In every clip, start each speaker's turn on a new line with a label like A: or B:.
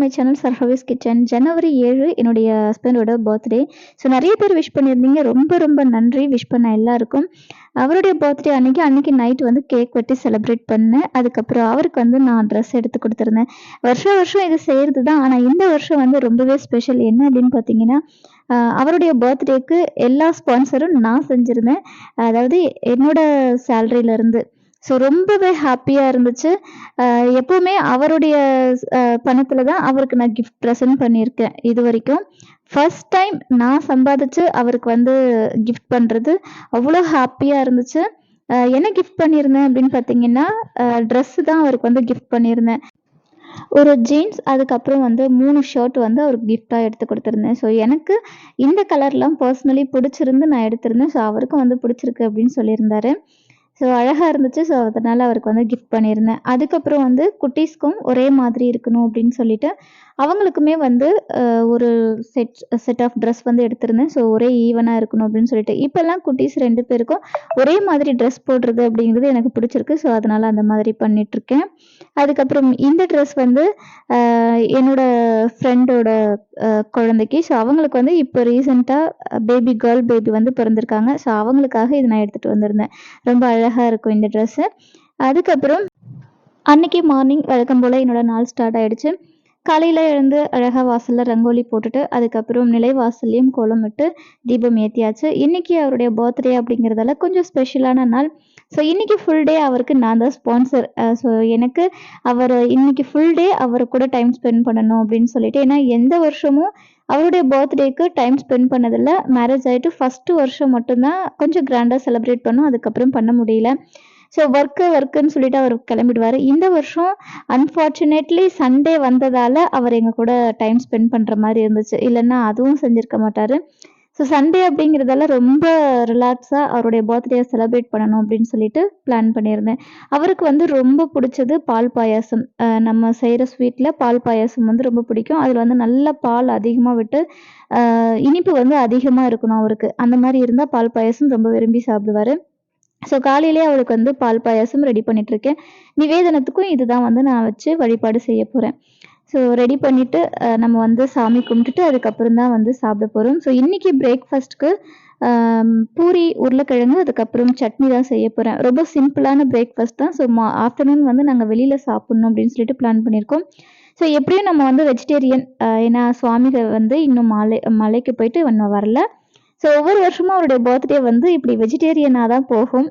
A: My channel சர்ஹவிஸ் kitchen ஜனவரி ஏழு என்னுடைய ஹஸ்பண்டோட பர்த்டே ஸோ நிறைய பேர் விஷ் பண்ணியிருந்தீங்க. ரொம்ப ரொம்ப நன்றி. விஷ் பண்ண எல்லாருக்கும். அவருடைய பர்த்டே அன்னைக்கு அன்னைக்கு நைட் வந்து கேக் வெட்டி செலிப்ரேட் பண்ணேன். அதுக்கப்புறம் அவருக்கு வந்து நான் ட்ரெஸ் எடுத்து கொடுத்துருந்தேன். வருஷம் வருஷம் இது செய்கிறது தான். ஆனால் இந்த வருஷம் வந்து ரொம்பவே ஸ்பெஷல் என்ன அப்படின்னு பார்த்தீங்கன்னா அவருடைய பர்த்டேக்கு எல்லா ஸ்பான்சரும் நான் செஞ்சுருந்தேன். அதாவது என்னோட சேலரியிலேருந்து ஸோ ரொம்பவே ஹாப்பியாக இருந்துச்சு. எப்போவுமே அவருடைய பணத்தில் தான் அவருக்கு நான் கிஃப்ட் ப்ரெசென்ட் பண்ணியிருக்கேன் இது வரைக்கும். ஃபர்ஸ்ட் டைம் நான் சம்பாதிச்சு அவருக்கு வந்து கிஃப்ட் பண்ணுறது அவ்வளோ ஹாப்பியாக இருந்துச்சு. என்ன கிஃப்ட் பண்ணியிருந்தேன் அப்படின்னு பார்த்தீங்கன்னா ட்ரெஸ்ஸு தான் அவருக்கு வந்து கிஃப்ட் பண்ணியிருந்தேன். ஒரு ஜீன்ஸ் அதுக்கப்புறம் வந்து மூணு ஷர்ட் வந்து அவருக்கு கிஃப்டாக எடுத்து கொடுத்துருந்தேன். ஸோ எனக்கு இந்த கலர்லாம் பர்சனலி பிடிச்சிருந்து நான் எடுத்திருந்தேன். ஸோ அவருக்கும் வந்து பிடிச்சிருக்கு அப்படின்னு சொல்லியிருந்தாரு. ஸோ அழகாக இருந்துச்சு. ஸோ அதனால் அவருக்கு வந்து கிஃப்ட் பண்ணியிருந்தேன். அதுக்கப்புறம் வந்து குட்டீஸ்க்கும் ஒரே மாதிரி இருக்கணும் அப்படின்னு சொல்லிட்டு அவங்களுக்குமே வந்து ஒரு செட் செட் ஆஃப் ட்ரெஸ் வந்து எடுத்திருந்தேன். ஸோ ஒரே ஈவனாக இருக்கணும் அப்படின்னு சொல்லிட்டு. இப்போல்லாம் குட்டீஸ் ரெண்டு பேருக்கும் ஒரே மாதிரி ட்ரெஸ் போடுறது அப்படிங்கிறது எனக்கு பிடிச்சிருக்கு. ஸோ அதனால் அந்த மாதிரி பண்ணிகிட்ருக்கேன் அதுக்கப்புறம் இந்த ட்ரெஸ் வந்து என்னோட ஃப்ரெண்டோட குழந்தைக்கு. ஸோ அவங்களுக்கு வந்து இப்போ ரீசெண்டாக பேபி கேர்ள் பேபி வந்து பிறந்திருக்காங்க. ஸோ அவங்களுக்காக இது நான் எடுத்துகிட்டு வந்திருந்தேன். ரொம்ப அழகாக இருக்கும் இந்த ட்ரெஸ்ஸு அதுக்கப்புறம் அன்னைக்கு மார்னிங் வழக்கம் போல் என்னோட நாள் ஸ்டார்ட் ஆகிடுச்சு காலையில் எழுந்து அழகாக வாசலில் ரங்கோலி போட்டுட்டு அதுக்கப்புறம் நிலை வாசல்லையும் கோலம் விட்டு தீபம் ஏற்றியாச்சு இன்றைக்கி அவருடைய பர்த்டே அப்படிங்கிறதால கொஞ்சம் ஸ்பெஷலான நாள். ஸோ இன்றைக்கி ஃபுல் டே அவருக்கு நான் தான் ஸ்பான்சர் ஸோ எனக்கு அவர் இன்னைக்கு ஃபுல் டே அவர் கூட டைம் ஸ்பெண்ட் பண்ணணும் அப்படின்னு சொல்லிட்டு ஏன்னா எந்த வருஷமும் அவருடைய பர்த்டேக்கு டைம் ஸ்பெண்ட் பண்ணதில்ல. மேரேஜ் ஆகிட்டு ஃபஸ்ட்டு வருஷம் மட்டும்தான் கொஞ்சம் கிராண்டாக செலிப்ரேட் பண்ணோம். அதுக்கப்புறம் பண்ண முடியல. ஸோ ஒர்க்கு ஒர்க்குன்னு சொல்லிட்டு அவர் கிளம்பிடுவார். இந்த வருஷம் அன்ஃபார்ச்சுனேட்லி சண்டே வந்ததால் அவர் எங்கள் கூட டைம் ஸ்பெண்ட் பண்ணுற மாதிரி இருந்துச்சு. இல்லைன்னா அதுவும் செஞ்சுருக்க மாட்டார். ஸோ சண்டே அப்படிங்கிறதால ரொம்ப ரிலாக்ஸாக அவருடைய பர்த்டே செலிப்ரேட் பண்ணணும் அப்படின்னு சொல்லிட்டு பிளான் பண்ணியிருந்தேன். அவருக்கு வந்து ரொம்ப பிடிச்சது பால் பாயாசம். நம்ம செய்கிற ஸ்வீட்டில் பால் பாயாசம் வந்து ரொம்ப பிடிக்கும். அதில் வந்து நல்ல பால் அதிகமாக விட்டு இனிப்பு வந்து அதிகமாக இருக்கணும் அவருக்கு. அந்த மாதிரி இருந்தால் பால் பாயாசம் ரொம்ப விரும்பி சாப்பிடுவார். ஸோ காலையிலே அவளுக்கு வந்து பால் பாயாசம் ரெடி பண்ணிட்டு இருக்கேன் நிவேதனத்துக்கும் இதுதான் வந்து நான் வச்சு வழிபாடு செய்ய போகிறேன் ஸோ ரெடி பண்ணிட்டு நம்ம வந்து சாமி கும்பிட்டுட்டு அதுக்கப்புறம் தான் வந்து சாப்பிட போகிறோம் ஸோ இன்னைக்கு பிரேக்ஃபாஸ்ட்க்கு பூரி உருளைக்கிழங்கு அதுக்கப்புறம் சட்னி தான் செய்ய போகிறேன் ரொம்ப சிம்பிளான பிரேக்ஃபாஸ்ட் தான். ஸோ மா ஆஃப்டர்நூன் வந்து நாங்கள் வெளியில் சாப்பிட்ணும் அப்படின்னு சொல்லிட்டு பிளான் பண்ணியிருக்கோம். ஸோ எப்படியும் நம்ம வந்து வெஜிடேரியன் ஏன்னா சுவாமிகள் வந்து இன்னும் மலை மலைக்கு போயிட்டு இன்னும் வரல. ஸோ ஒவ்வொரு வருஷமும் அவருடைய பர்த்டே வந்து இப்படி வெஜிடேரியனாக தான் போகும்.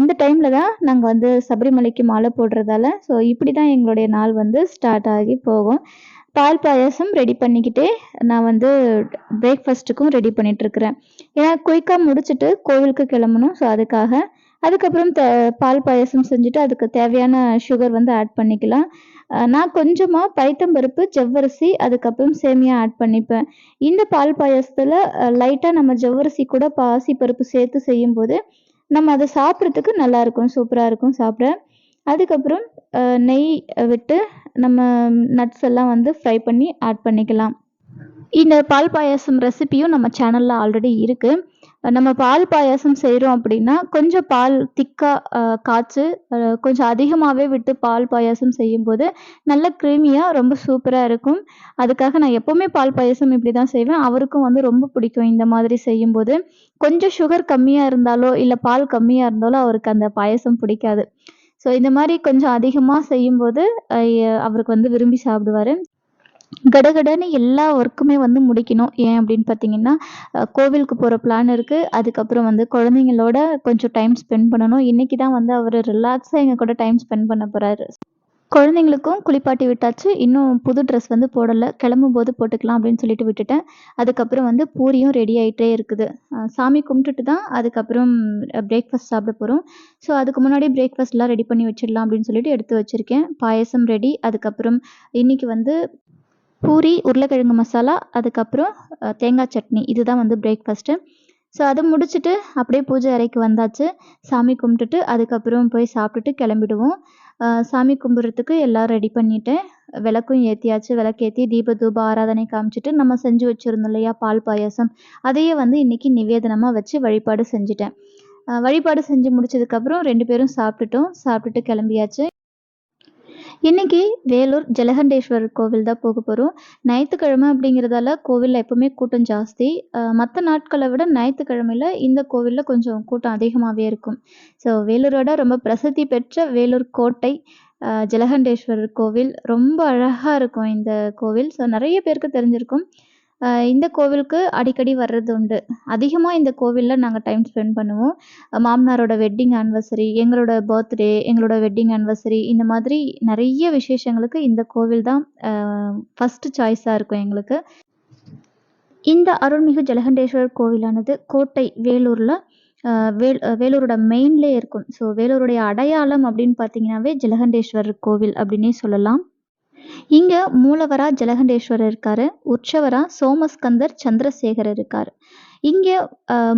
A: இந்த டைமில் தான் நாங்கள் வந்து சபரிமலைக்கு மாலை போடுறதால ஸோ இப்படி தான் எங்களுடைய நாள் வந்து ஸ்டார்ட் ஆகி போகும். பால் பாயாசம் ரெடி பண்ணிக்கிட்டே நான் வந்து பிரேக்ஃபாஸ்ட்டுக்கும் ரெடி பண்ணிகிட்ருக்குறேன் ஏன்னா குயிக்காக முடிச்சுட்டு கோவிலுக்கு கிளம்பணும் ஸோ அதுக்காக. அதுக்கப்புறம் த பால் பாயாசம் செஞ்சுட்டு அதுக்கு தேவையான சுகர் வந்து ஆட் பண்ணிக்கலாம். நான் கொஞ்சமாக பைத்தம்பருப்பு ஜவ்வரிசி அதுக்கப்புறம் சேமியா ஆட் பண்ணிப்பேன். இந்த பால் பாயாசத்தில் லைட்டாக நம்ம ஜவ்வரிசி கூட பாசி பருப்பு சேர்த்து செய்யும்போது நம்ம அதை சாப்பிட்றதுக்கு நல்லாயிருக்கும் சூப்பராக இருக்கும் சாப்பிட. அதுக்கப்புறம் நெய் விட்டு நம்ம நட்ஸ் எல்லாம் வந்து ஃப்ரை பண்ணி ஆட் பண்ணிக்கலாம். இந்த பால் பாயாசம் ரெசிபியும் நம்ம சேனலில் ஆல்ரெடி இருக்குது நம்ம பால் பாயாசம் செய்கிறோம் அப்படின்னா கொஞ்சம் பால் திக்காக காய்ச்சி கொஞ்சம் அதிகமாகவே விட்டு பால் பாயாசம் செய்யும்போது நல்ல க்ரீமியாக ரொம்ப சூப்பராக இருக்கும். அதுக்காக நான் எப்போவுமே பால் பாயாசம் இப்படி தான் செய்வேன். அவருக்கும் வந்து ரொம்ப பிடிக்கும் இந்த மாதிரி செய்யும்போது. கொஞ்சம் சுகர் கம்மியாக இருந்தாலோ இல்லை பால் கம்மியாக இருந்தாலோ அவருக்கு அந்த பாயாசம் பிடிக்காது. ஸோ இந்த மாதிரி கொஞ்சம் அதிகமாக செய்யும்போது அவருக்கு வந்து விரும்பி சாப்பிடுவார். கடகடன்னு எல்லா ஒர்க்குமே வந்து முடிக்கணும். ஏன் அப்படின்னு பார்த்தீங்கன்னா கோவிலுக்கு போகிற பிளான் இருக்குது அதுக்கப்புறம் வந்து குழந்தைங்களோட கொஞ்சம் டைம் ஸ்பெண்ட் பண்ணணும். இன்றைக்கி தான் வந்து அவர் ரிலாக்ஸாக எங்கள் கூட டைம் ஸ்பெண்ட் பண்ண போகிறாரு குழந்தைங்களுக்கும் குளிப்பாட்டி விட்டாச்சு. இன்னும் புது ட்ரெஸ் வந்து போடலை. கிளம்பும் போது போட்டுக்கலாம் அப்படின்னு சொல்லிட்டு விட்டுட்டேன். அதுக்கப்புறம் வந்து பூரியும் ரெடி ஆகிட்டே இருக்குது. சாமி கும்பிட்டுட்டு தான் அதுக்கப்புறம் பிரேக்ஃபாஸ்ட் சாப்பிட போகிறோம் ஸோ அதுக்கு முன்னாடி பிரேக்ஃபாஸ்ட்லாம் ரெடி பண்ணி வச்சிடலாம் அப்படின்னு சொல்லிட்டு எடுத்து வச்சுருக்கேன். பாயசம் ரெடி அதுக்கப்புறம் இன்றைக்கி வந்து பூரி உருளைக்கிழங்கு மசாலா அதுக்கப்புறம் தேங்காய் சட்னி. இதுதான் வந்து பிரேக்ஃபாஸ்ட்டு ஸோ அதை முடிச்சுட்டு அப்படியே பூஜை அறைக்கு வந்தாச்சு. சாமி கும்பிட்டுட்டு அதுக்கப்புறம் போய் சாப்பிட்டுட்டு கிளம்பிடுவோம். சாமி கும்பிட்றதுக்கு எல்லாம் ரெடி பண்ணிட்டேன் விளக்கும் ஏற்றியாச்சு விளக்கேற்றி தீப தூப ஆராதனை காமிச்சிட்டு நம்ம செஞ்சு வச்சுருந்தோம் இல்லையா? பால் பாயாசம். அதையே வந்து இன்னைக்கு நிவேதனமாக வச்சு வழிபாடு செஞ்சுட்டேன். வழிபாடு செஞ்சு முடிச்சதுக்கப்புறம் ரெண்டு பேரும் சாப்பிட்டுட்டோம். சாப்பிட்டுட்டு கிளம்பியாச்சு. இன்னைக்கு வேலூர் ஜலகண்டேஸ்வரர் கோவில் தான் போக போகிறோம் ஞாயிற்றுக்கிழமை அப்படிங்கிறதால கோவிலில் எப்போவுமே கூட்டம் ஜாஸ்தி. மற்ற நாட்களை விட ஞாயிற்றுக்கிழமையில் இந்த கோவிலில் கொஞ்சம் கூட்டம் அதிகமாகவே இருக்கும். ஸோ வேலூரோட ரொம்ப பிரசித்தி பெற்ற வேலூர் கோட்டை ஜலகண்டேஸ்வரர் கோவில் ரொம்ப அழகாக இருக்கும் இந்த கோவில். ஸோ நிறைய பேருக்கு தெரிஞ்சிருக்கும். இந்த கோவிலுக்கு அடிக்கடி வர்றது உண்டு. அதிகமாக இந்த கோவிலில் நாங்கள் டைம் ஸ்பெண்ட் பண்ணுவோம். மாமனாரோட வெட்டிங் ஆனிவர்சரி எங்களோட பர்த்டே எங்களோட வெட்டிங் ஆனிவர்சரி இந்த மாதிரி நிறைய விசேஷங்களுக்கு இந்த கோவில் தான் ஃபஸ்ட்டு சாய்ஸாக இருக்கும் எங்களுக்கு. இந்த அருள்மிகு ஜலகண்டேஸ்வரர் கோவிலானது கோட்டை வேலூரில் வேல் வேலூரோட மெயின்லேயே இருக்கும். ஸோ வேலூருடைய அடையாளம் அப்படின்னு பார்த்தீங்கன்னாவே ஜலகண்டேஸ்வரர் கோவில் அப்படின்னே சொல்லலாம். இங்க மூலவரா ஜலகண்டேஸ்வரர் இருக்காரு உற்சவரா சோமஸ்கந்தர் சந்திரசேகர் இருக்கார். இங்கே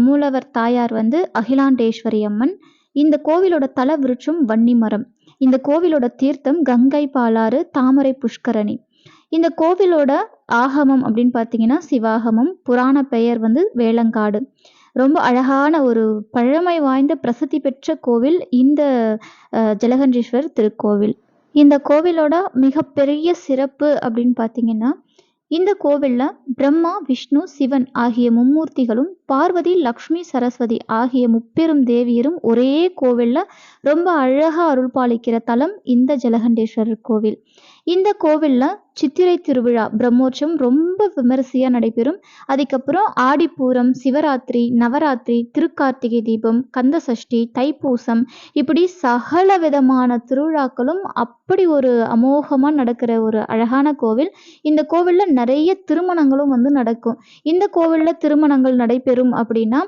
A: மூலவர் தாயார் வந்து அகிலாண்டேஸ்வரி அம்மன். இந்த கோவிலோட தல விருட்சம் வன்னி மரம். இந்த கோவிலோட தீர்த்தம் கங்கை பாலாறு தாமரை புஷ்கரணி. இந்த கோவிலோட ஆகமம் அப்படின்னு பார்த்தீங்கன்னா சிவாகமம் புராண பெயர் வந்து வேளங்காடு. ரொம்ப அழகான ஒரு பழமை வாய்ந்த பிரசித்தி பெற்ற கோவில் இந்த ஜலகண்டீஸ்வர் திருக்கோவில். இந்த கோவிலோட மிகப்பெரிய சிறப்பு அப்படின்னு பார்த்தீங்கன்னா இந்த கோவிலில் பிரம்மா விஷ்ணு சிவன் ஆகிய மும்மூர்த்திகளும் பார்வதி லக்ஷ்மி சரஸ்வதி ஆகிய முப்பெரும் தேவியரும் ஒரே கோவிலில் ரொம்ப அழகாக அருள் பாலிக்கிற தலம் இந்த ஜலகண்டேஸ்வரர் கோவில். இந்த கோவிலில் சித்திரை திருவிழா பிரம்மோற்சவம் ரொம்ப விமரிசையாக நடைபெறும். அதுக்கப்புறம் ஆடிப்பூரம் சிவராத்திரி நவராத்திரி திருக்கார்த்திகை தீபம் கந்த சஷ்டி தைப்பூசம் இப்படி சகல விதமான திருவிழாக்களும் அப்படி ஒரு அமோகமாக நடக்கிற ஒரு அழகான கோவில். இந்த கோவிலில் நிறைய திருமணங்களும் வந்து நடக்கும். இந்த கோவிலில் திருமணங்கள் நடைபெறும் அப்படின்னா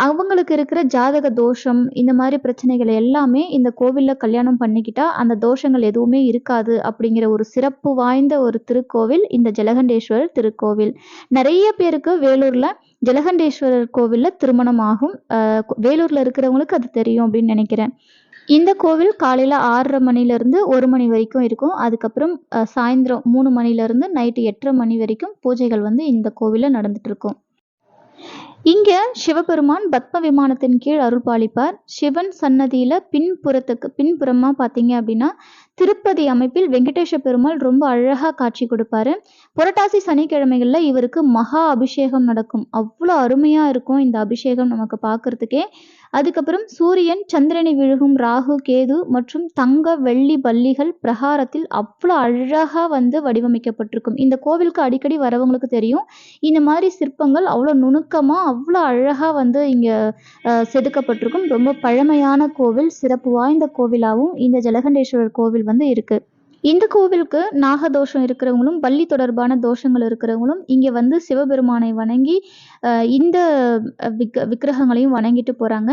A: அவங்களுக்கு இருக்கிற ஜாதக தோஷம் இந்த மாதிரி பிரச்சனைகள் எல்லாமே இந்த கோவிலில் கல்யாணம் பண்ணிக்கிட்டா அந்த தோஷங்கள் எதுவுமே இருக்காது அப்படிங்கிற ஒரு சிறப்பு வாய்ந்த ஒரு திருக்கோவில் இந்த ஜலகண்டேஸ்வரர் திருக்கோவில். நிறைய பேருக்கு வேலூரில் ஜலகண்டேஸ்வரர் கோவிலில் திருமணம் ஆகும். வேலூரில் இருக்கிறவங்களுக்கு அது தெரியும் அப்படின்னு நினைக்கிறேன். இந்த கோவில் காலையில் ஆறரை மணிலேருந்து ஒரு மணி வரைக்கும் இருக்கும். அதுக்கப்புறம் அஹ், சாயந்தரம் மூணு மணிலேருந்து நைட்டு எட்டரை மணி வரைக்கும் பூஜைகள் வந்து இந்த கோவிலில் நடந்துட்டு இருக்கும். இங்க சிவபெருமான் பத்ம விமானத்தின் கீழ் அருள் பாலிப்பார். சிவன் சன்னதியில பின்புறத்துக்கு பின்புறமா பார்த்தீங்க அப்படின்னா திருப்பதி அமைப்பில் வெங்கடேஷ பெருமாள் ரொம்ப அழகா காட்சி கொடுப்பாரு. புரட்டாசி சனிக்கிழமைகள்ல இவருக்கு மகா அபிஷேகம் நடக்கும். அவ்வளோ அருமையா இருக்கும் இந்த அபிஷேகம் நமக்கு பார்க்கறதுக்கே. அதுக்கப்புறம் சூரியன் சந்திரனை விழுகும் ராகு கேது மற்றும் தங்க வெள்ளி பள்ளிகள் பிரகாரத்தில் அவ்வளோ அழகாக வந்து வடிவமைக்கப்பட்டிருக்கும். இந்த கோவிலுக்கு அடிக்கடி வரவங்களுக்கு தெரியும். இந்த மாதிரி சிற்பங்கள் அவ்வளோ நுணுக்கமாக அவ்வளோ அழகாக வந்து இங்கே செதுக்கப்பட்டிருக்கும். ரொம்ப பழமையான கோவில் சிறப்பு வாய்ந்த கோவிலாகவும் இந்த ஜலகண்டேஸ்வரர் கோவில் வந்து இருக்குது இந்த கோவிலுக்கு நாகதோஷம் இருக்கிறவங்களும் பள்ளி தொடர்பான தோஷங்கள் இருக்கிறவங்களும் இங்கே வந்து சிவபெருமானை வணங்கி அஹ், இந்த விக் விக்கிரகங்களையும் வணங்கிட்டு போகிறாங்க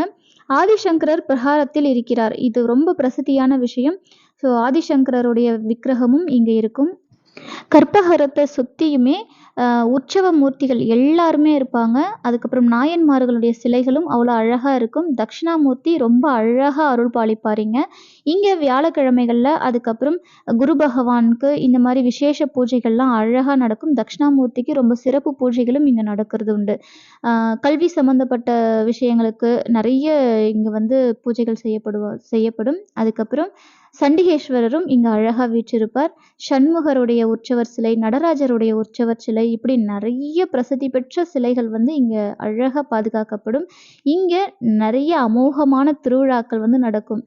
A: ஆதிசங்கரர் பிரகாரத்தில் இருக்கிறார். இது ரொம்ப பிரசித்தியான விஷயம். ஸோ ஆதிசங்கரருடைய விக்கிரகமும் இங்கே இருக்கும். கற்பகரத்தை சுற்றியுமே ஆஹ், உற்சவ மூர்த்திகள் எல்லாருமே இருப்பாங்க. அதுக்கப்புறம் நாயன்மார்களுடைய சிலைகளும் அவ்வளோ அழகாக இருக்கும். தட்சிணாமூர்த்தி ரொம்ப அழகாக அருள் பாலிப்பாருங்க இங்கே வியாழக்கிழமைகளில் அதுக்கப்புறம் குரு பகவானுக்கு இந்த மாதிரி விசேஷ பூஜைகள்லாம் அழகாக நடக்கும். தட்சிணாமூர்த்திக்கு ரொம்ப சிறப்பு பூஜைகளும் இங்கே நடக்கிறது உண்டு. கல்வி சம்மந்தப்பட்ட விஷயங்களுக்கு நிறைய இங்கே வந்து பூஜைகள் செய்யப்படுவா செய்யப்படும். அதுக்கப்புறம் சண்டிகேஸ்வரரும் இங்கே அழகாக வீற்றிருப்பார். சண்முகருடைய உற்சவர் சிலை நடராஜருடைய உற்சவர் சிலை இப்படி நிறைய பிரசித்தி பெற்ற சிலைகள் வந்து இங்கே அழகாக பாதுகாக்கப்படும். இங்கே நிறைய அமோகமான திருவிழாக்கள் வந்து நடக்கும்.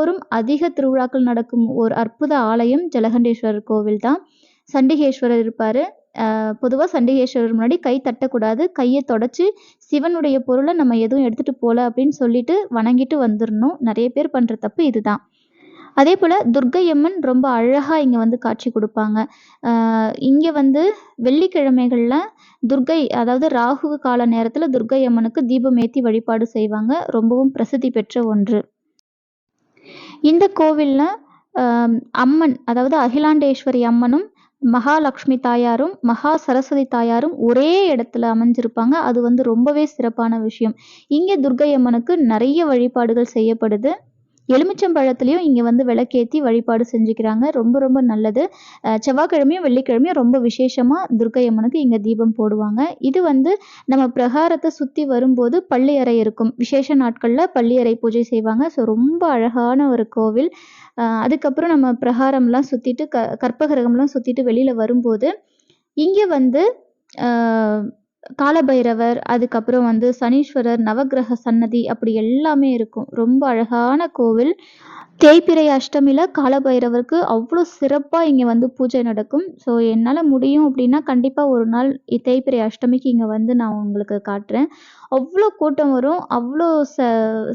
A: ஆண்டுதோறும் அதிக திருவிழாக்கள் நடக்கும் ஒரு அற்புத ஆலயம் ஜலகண்டேஸ்வரர் கோவில் தான் சண்டிகேஸ்வரர் இருப்பார். பொதுவாக சண்டிகேஸ்வரர் முன்னாடி கை தட்டக்கூடாது. கையை தொடச்சி சிவனுடைய பொருளை நம்ம எதுவும் எடுத்துகிட்டு போகல அப்படின்னு சொல்லிட்டு வணங்கிட்டு வந்துடணும் நிறைய பேர் பண்ணுற தப்பு இதுதான். அதே போல் துர்க்கையம்மன் ரொம்ப அழகாக இங்கே வந்து காட்சி கொடுப்பாங்க. இங்கே வந்து வெள்ளிக்கிழமைகளில் துர்க்கை அதாவது ராகு கால நேரத்தில் துர்க்கை அம்மனுக்கு தீபம் ஏற்றி வழிபாடு செய்வாங்க. ரொம்பவும் பிரசித்தி பெற்ற ஒன்று. இந்த கோவிலில் அம்மன் அதாவது அகிலாண்டேஸ்வரி அம்மனும் மகாலட்சுமி தாயாரும் மகா சரஸ்வதி தாயாரும் ஒரே இடத்துல அமைஞ்சிருப்பாங்க. அது வந்து ரொம்பவே சிறப்பான விஷயம். இங்கே துர்க்கை அம்மனுக்கு நிறைய வழிபாடுகள் செய்யப்படுது. எலுமிச்சம்பழத்துலேயும் இங்கே வந்து விளக்கேற்றி வழிபாடு செஞ்சுக்கிறாங்க. ரொம்ப ரொம்ப நல்லது. செவ்வாய்க்கிழமையும் வெள்ளிக்கிழமையும் ரொம்ப விசேஷமாக துர்க்கை அம்மனுக்கு இங்கே தீபம் போடுவாங்க. இது வந்து நம்ம பிரகாரத்தை சுற்றி வரும்போது பள்ளியறை இருக்கும். விசேஷ நாட்களில் பள்ளியறை பூஜை செய்வாங்க. ஸோ ரொம்ப அழகான ஒரு கோவில். அதுக்கப்புறம் நம்ம பிரகாரம்லாம் சுற்றிட்டு க கற்பகிரகம்லாம் சுற்றிட்டு வெளியில் வரும்போது இங்கே வந்து காலபைரவர் அதுக்கப்புறம் வந்து சனீஸ்வரர் நவக்கிரக சன்னதி அப்படி எல்லாமே இருக்கும். ரொம்ப அழகான கோவில். தேய்பிறை அஷ்டமியில் காலபைரவருக்கு அவ்வளோ சிறப்பாக இங்கே வந்து பூஜை நடக்கும். ஸோ என்னால் முடியும் அப்படின்னா கண்டிப்பாக ஒரு நாள் இ- தேய்பிறை அஷ்டமிக்கு இங்கே வந்து நான் உங்களுக்கு காட்டுறேன். அவ்வளோ கூட்டம் வரும். அவ்வளோ ச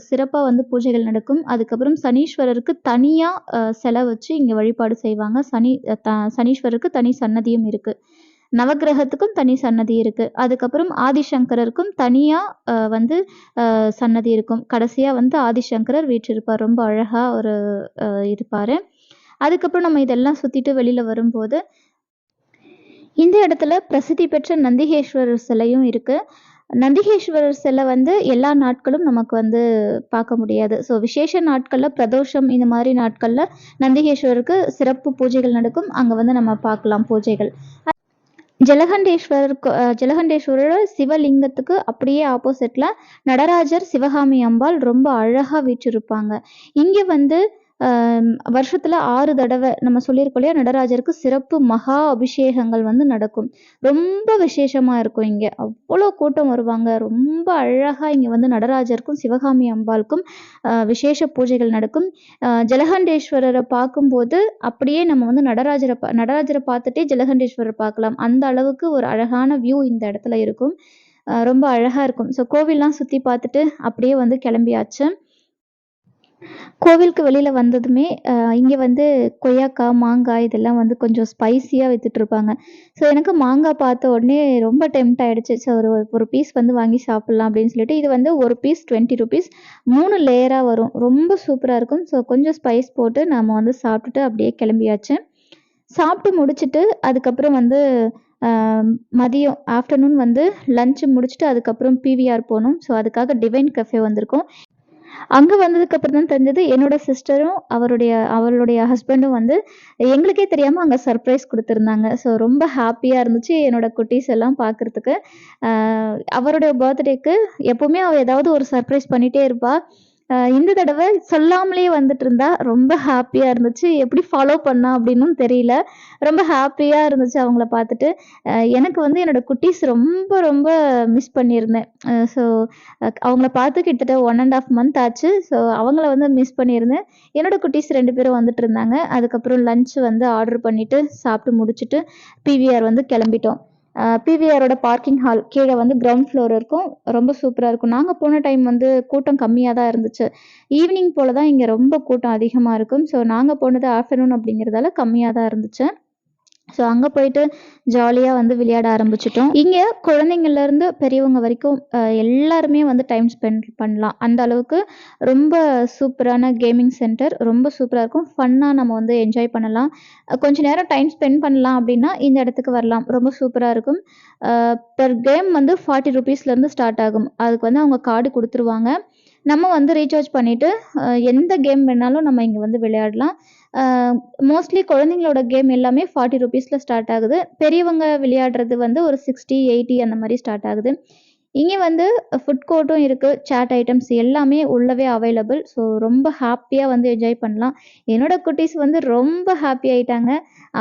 A: சிறப்பாக வந்து பூஜைகள் நடக்கும். அதுக்கப்புறம் சனீஸ்வரருக்கு தனியாக செலை வச்சு இங்கே வழிபாடு செய்வாங்க. சனி த சனீஸ்வரருக்கு தனி சன்னதியும் இருக்குது நவக்கிரகத்துக்கும் தனி சன்னதி இருக்குது அதுக்கப்புறம் ஆதிசங்கரருக்கும் தனியாக வந்து சன்னதி இருக்கும். கடைசியாக வந்து ஆதிசங்கரர் வீற்றிருப்பார். ரொம்ப அழகாக ஒரு இருப்பார். அதுக்கப்புறம் நம்ம இதெல்லாம் சுற்றிட்டு வெளியில் வரும்போது இந்த இடத்துல பிரசித்தி பெற்ற நந்திகேஸ்வரர் சிலையும் இருக்குது நந்திகேஸ்வரர் சிலை வந்து எல்லா நாட்களும் நமக்கு வந்து பார்க்க முடியாது. ஸோ விசேஷ நாட்களில் பிரதோஷம் இந்த மாதிரி நாட்களில் நந்திகேஸ்வரருக்கு சிறப்பு பூஜைகள் நடக்கும். அங்கே வந்து நம்ம பார்க்கலாம் பூஜைகள். ஜலகண்டேஸ்வரர் அஹ் ஜலகண்டேஸ்வரர் சிவலிங்கத்துக்கு அப்படியே ஆப்போசிட்ல நடராஜர் சிவகாமி அம்பாள் ரொம்ப அழகா வீற்றிருப்பாங்க. இங்கே வந்து வருஷத்துல ஆறு தடவை நம்ம சொல்லியிருக்கோம் இல்லையா நடராஜருக்கு சிறப்பு மகா அபிஷேகங்கள் வந்து நடக்கும். ரொம்ப விசேஷமா இருக்கும் இங்க. அவ்வளோ கூட்டம் வருவாங்க. ரொம்ப அழகா இங்க வந்து நடராஜருக்கும் சிவகாமி அம்பாளுக்கும் விசேஷ பூஜைகள் நடக்கும். ஜலகண்டேஸ்வரரை பார்க்கும்போது அப்படியே நம்ம வந்து நடராஜரை பா நடராஜரை பார்த்துட்டே ஜலகண்டேஸ்வரரை பார்க்கலாம். அந்த அளவுக்கு ஒரு அழகான வியூ இந்த இடத்துல இருக்கும். ரொம்ப அழகா இருக்கும். ஸோ கோவில்லாம் சுற்றி பார்த்துட்டு அப்படியே வந்து கிளம்பியாச்சு. கோவிலுக்கு வெளியில் வந்ததுமே இங்கே வந்து கொய்யாக்காய் மாங்காய் இதெல்லாம் வந்து கொஞ்சம் ஸ்பைசியாக விற்றுட்ருப்பாங்க ஸோ எனக்கு மாங்காய் பார்த்த உடனே ரொம்ப டெம்ட் ஆகிடுச்சு ஸோ ஒரு ஒரு பீஸ் வந்து வாங்கி சாப்பிட்லாம் அப்படின்னு சொல்லிட்டு இது வந்து ஒரு பீஸ் டுவெண்ட்டி ருபீஸ் மூணு லேயராக வரும். ரொம்ப சூப்பராக இருக்கும். ஸோ கொஞ்சம் ஸ்பைஸ் போட்டு நம்ம வந்து சாப்பிட்டுட்டு அப்படியே கிளம்பியாச்சு. சாப்பிட்டு முடிச்சிட்டு அதுக்கப்புறம் வந்து மதியம் ஆஃப்டர்நூன் வந்து லஞ்சு முடிச்சுட்டு அதுக்கப்புறம் பிவிஆர் போனோம் ஸோ அதுக்காக டிவைன் கஃபே வந்திருக்கோம். அங்கே வந்ததுக்கப்புறம் தான் தெரிஞ்சது என்னோட சிஸ்டரும் அவருடைய அவளுடைய ஹஸ்பண்டும் வந்து எங்களுக்கே தெரியாமல் அங்கே சர்ப்ரைஸ் கொடுத்துருந்தாங்க. ஸோ ரொம்ப ஹாப்பியாக இருந்துச்சு என்னோட குட்டீஸ் எல்லாம் பார்க்குறதுக்கு அவருடைய பர்த்டேக்கு எப்போவுமே அவள் ஏதாவது ஒரு சர்ப்ரைஸ் பண்ணிகிட்டே இருப்பாள் இந்த தடவை சொல்லாமலே வந்துட்டு இருந்தா ரொம்ப ஹாப்பியாக இருந்துச்சு. எப்படி ஃபாலோ பண்ணா அப்படின்னும் தெரியல. ரொம்ப ஹாப்பியாக இருந்துச்சு அவங்கள பார்த்துட்டு. எனக்கு வந்து என்னோட குட்டீஸ் ரொம்ப ரொம்ப மிஸ் பண்ணியிருந்தேன். ஸோ அவங்கள பார்த்து கிட்டத்தட்ட ஒன் அண்ட் ஆஃப் மந்த் ஆச்சு. ஸோ அவங்கள வந்து மிஸ் பண்ணியிருந்தேன். என்னோட குட்டீஸ் ரெண்டு பேரும் வந்துட்டு இருந்தாங்க. அதுக்கப்புறம் லஞ்ச் வந்து ஆர்டர் பண்ணிட்டு சாப்பிட்டு முடிச்சுட்டு பிவிஆர் வந்து கிளம்பிட்டோம். பிவிஆரோட பார்க்கிங் ஹால் கீழே வந்து கிரவுண்ட் ஃப்ளோர் இருக்கும். ரொம்ப சூப்பராக இருக்கும். நாங்கள் போன டைம் வந்து கூட்டம் கம்மியாக தான் இருந்துச்சு. ஈவினிங் போல் தான் இங்கே ரொம்ப கூட்டம் அதிகமாக இருக்கும். ஸோ நாங்கள் போனது ஆஃப்டர்நூன் அப்படிங்கிறதால கம்மியாக தான் இருந்துச்சு. ஸோ அங்கே போயிட்டு ஜாலியாக வந்து விளையாட ஆரம்பிச்சிட்டோம். இங்கே குழந்தைங்கள்லேருந்து பெரியவங்க வரைக்கும் எல்லாருமே வந்து டைம் ஸ்பெண்ட் பண்ணலாம். அந்த அளவுக்கு ரொம்ப சூப்பரான கேமிங் சென்டர் ரொம்ப சூப்பராக இருக்கும். ஃபன்னாக நம்ம வந்து என்ஜாய் பண்ணலாம். கொஞ்சம் கொஞ்ச நேரம் டைம் ஸ்பெண்ட் பண்ணலாம் அப்படின்னா இந்த இடத்துக்கு வரலாம். ரொம்ப சூப்பராக இருக்கும். பெர் கேம் வந்து ஃபார்ட்டி ருபீஸ்லேருந்து ஸ்டார்ட் ஆகும். அதுக்கு வந்து அவங்க கார்டு கொடுத்துருவாங்க. நம்ம வந்து ரீசார்ஜ் பண்ணிவிட்டு எந்த கேம் வேணாலும் நம்ம இங்கே வந்து விளையாடலாம். மோஸ்ட்லி குழந்தைங்களோட கேம் எல்லாமே ஃபார்ட்டி ருபீஸில் ஸ்டார்ட் ஆகுது. பெரியவங்க விளையாடுறது வந்து ஒரு சிக்ஸ்டி எயிட்டி அந்த மாதிரி ஸ்டார்ட் ஆகுது. இங்கே வந்து ஃபுட் கோர்ட்டும் இருக்குது சேட் ஐட்டம்ஸ் எல்லாமே உள்ளவே அவைலபிள் ஸோ ரொம்ப ஹாப்பியாக வந்து என்ஜாய் பண்ணலாம். என்னோடய குட்டீஸ் வந்து ரொம்ப ஹாப்பி ஆகிட்டாங்க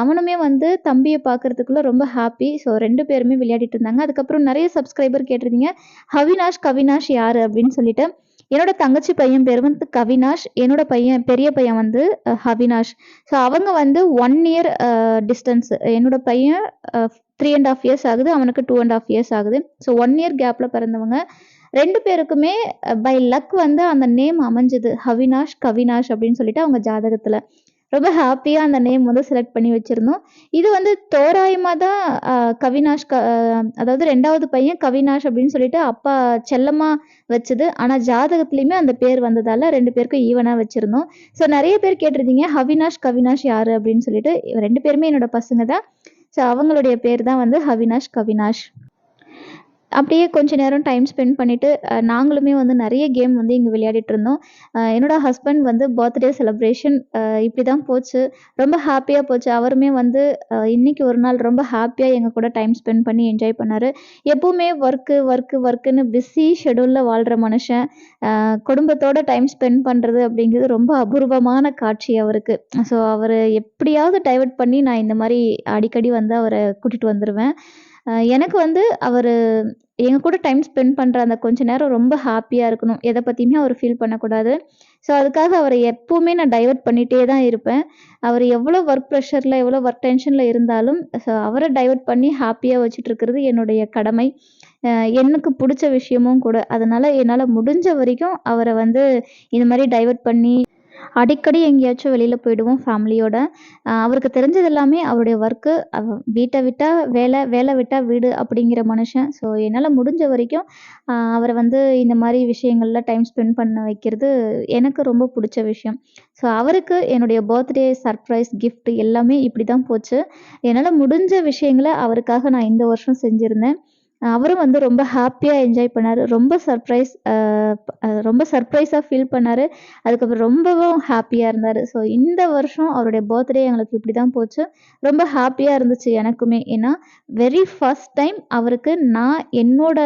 A: அவனுமே வந்து தம்பியை பார்க்குறதுக்குள்ளே ரொம்ப ஹாப்பி ஸோ ரெண்டு பேருமே விளையாடிட்டு இருந்தாங்க. அதுக்கப்புறம் நிறைய சப்ஸ்கிரைபர் கேட்டிருந்தீங்க. ஹவினாஷ் கவினாஷ் யார் அப்படின்னு சொல்லிட்டு. என்னோட தங்கச்சி பையன் பேர் வந்து கவினாஷ். என்னோட பையன் பெரிய பையன் வந்து ஹவினாஷ். ஸோ அவங்க வந்து ஒன் இயர் டிஸ்டன்ஸ் என்னோட பையன் த்ரீ அண்ட் ஆஃப் இயர்ஸ் ஆகுது. அவனுக்கு டூ அண்ட் ஆஃப் இயர்ஸ் ஆகுது. ஸோ ஒன் இயர் கேப்பில் பிறந்தவங்க. ரெண்டு பேருக்குமே பை லக் வந்து அந்த நேம் அமைஞ்சது. ஹவினாஷ் கவினாஷ் அப்படின்னு சொல்லிட்டு அவங்க ஜாதகத்தில். ரொம்ப ஹாப்பியாக அந்த நேம் வந்து செலக்ட் பண்ணி வச்சுருந்தோம். இது வந்து தோராயமாக தான் கவினாஷ் க அதாவது ரெண்டாவது பையன் கவினாஷ் அப்படின்னு சொல்லிட்டு அப்பா செல்லமாக வச்சது. ஆனால் ஜாதகத்துலேயுமே அந்த பேர் வந்ததால் ரெண்டு பேருக்கும் ஈவனாக வச்சுருந்தோம். ஸோ நிறைய பேர் கேட்டிருந்தீங்க ஹவினாஷ் கவினாஷ் யார் அப்படின்னு சொல்லிட்டு. ரெண்டு பேருமே என்னோட பசங்க தான். ஸோ அவங்களுடைய பேர் தான் வந்து ஹவினாஷ் கவினாஷ். அப்படியே கொஞ்ச நேரம் டைம் ஸ்பெண்ட் பண்ணிவிட்டு நாங்களுமே வந்து நிறைய கேம் வந்து இங்கே விளையாடிட்டு இருந்தோம். என்னோட ஹஸ்பண்ட் வந்து பர்த்டே செலப்ரேஷன் இப்படி தான் போச்சு. ரொம்ப ஹாப்பியாக போச்சு. அவருமே வந்து இன்னைக்கு ஒரு நாள் ரொம்ப ஹாப்பியாக எங்கள் கூட டைம் ஸ்பெண்ட் பண்ணி என்ஜாய் பண்ணார் எப்பவுமே ஒர்க்கு, ஒர்க்கு, ஒர்க்குன்னு பிஸி ஷெடியூலில் வாழ்கிற மனுஷன். குடும்பத்தோட டைம் ஸ்பெண்ட் பண்ணுறது அப்படிங்கிறது ரொம்ப அபூர்வமான காட்சி அவருக்கு. ஸோ அவர் எப்படியாவது டைவர்ட் பண்ணி நான் இந்த மாதிரி அடிக்கடி வந்து அவரை கூட்டிட்டு வந்துடுவேன் எனக்கு வந்து அவர் எங்க கூட டைம் ஸ்பெண்ட் பண்ற அந்த கொஞ்ச நேரம் ரொம்ப ஹாப்பியாக இருக்கணும். எதை பத்தியுமே அவர் ஃபீல் பண்ணக்கூடாது. ஸோ அதுக்காக அவரை எப்பவுமே நான் டைவர்ட் பண்ணிட்டே தான் இருப்பேன். அவர் எவ்வளோ ஒர்க் ப்ரெஷரில் எவ்வளோ ஒர்க் டென்ஷனில் இருந்தாலும், ஸோ அவரை டைவர்ட் பண்ணி ஹாப்பியாக வச்சுட்டு இருக்கிறது என்னுடைய கடமை. எனக்கு பிடிச்ச விஷயமும் கூட. அதனால என்னால் முடிஞ்ச வரைக்கும் அவரை வந்து இந்த மாதிரி டைவர்ட் பண்ணி அடிக்கடி எங்கேயாச்சும் வெளியில் போயிடுவோம் ஃபேமிலியோட. அவருக்கு தெரிஞ்சது எல்லாமே அவருடைய ஒர்க்கு. அவ விட்டால் வேலை வேலை விட்டால் வீடு அப்படிங்கிற மனுஷன். ஸோ என்னால் முடிஞ்ச வரைக்கும் அவரை வந்து இந்த மாதிரி விஷயங்கள்ல டைம் ஸ்பெண்ட் பண்ண வைக்கிறது எனக்கு ரொம்ப பிடிச்ச விஷயம். ஸோ அவருக்கு என்னுடைய பர்த்டே சர்ப்ரைஸ், கிஃப்ட் எல்லாமே இப்படி தான் போச்சு. என்னால் முடிஞ்ச விஷயங்கள அவருக்காக நான் இந்த வருஷம் செஞ்சுருந்தேன் அவரும் வந்து ரொம்ப ஹாப்பியாக என்ஜாய் பண்ணார் ரொம்ப சர்ப்ரைஸ் ரொம்ப சர்ப்ரைஸாக ஃபீல் பண்ணாரு. அதுக்கப்புறம் ரொம்பவும் ஹாப்பியாக இருந்தார் ஸோ இந்த வருஷம் அவருடைய பர்த்டே எங்களுக்கு இப்படி தான் போச்சு. ரொம்ப ஹாப்பியாக இருந்துச்சு எனக்குமே. ஏன்னா, வெரி ஃபர்ஸ்ட் டைம் அவருக்கு நான் என்னோட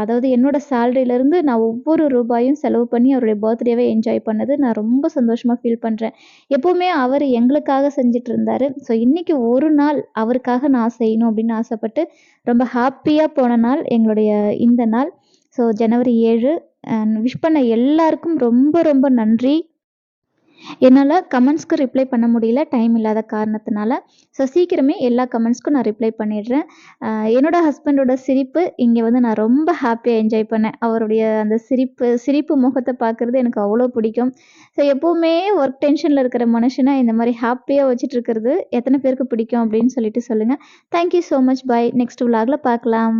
A: அதாவது என்னோட சேலரியிலேருந்து நான் ஒவ்வொரு ரூபாயும் செலவு பண்ணி அவருடைய பர்த்டேவை என்ஜாய் பண்ணது நான் ரொம்ப சந்தோஷமாக ஃபீல் பண்ணுறேன் எப்போவுமே அவர் எங்களுக்காக செஞ்சிட்டு இருந்தாரு. ஸோ இன்றைக்கி ஒரு நாள் அவருக்காக நான் செய்யணும் அப்படின்னு ஆசைப்பட்டு, ரொம்ப ஹாப்பியாக போன நாள் எங்களுடைய இந்த நாள். ஸோ ஜனவரி ஏழு விஷ் பண்ண எல்லாருக்கும் ரொம்ப ரொம்ப நன்றி. என்னால் கமெண்ட்ஸ்க்கு ரிப்ளை பண்ண முடியல. டைம் இல்லாத காரணத்தினால. ஸோ சீக்கிரமே எல்லா கமெண்ட்ஸ்க்கும் நான் ரிப்ளை பண்ணிடுறேன். என்னோட ஹஸ்பண்டோட சிரிப்பு இங்கே வந்து நான் ரொம்ப ஹாப்பியாக என்ஜாய் பண்ணேன். அவருடைய அந்த சிரிப்பு சிரிப்பு முகத்தை பார்க்கறது எனக்கு அவ்வளோ பிடிக்கும். ஸோ எப்போவுமே ஒர்க் டென்ஷனில் இருக்கிற மனுஷனை இந்த மாதிரி ஹாப்பியாக வச்சுட்டு இருக்கிறது எத்தனை பேருக்கு பிடிக்கும் அப்படின்னு சொல்லிட்டு சொல்லுங்கள் thank you so much. Bye next விலாகில் பார்க்கலாம்.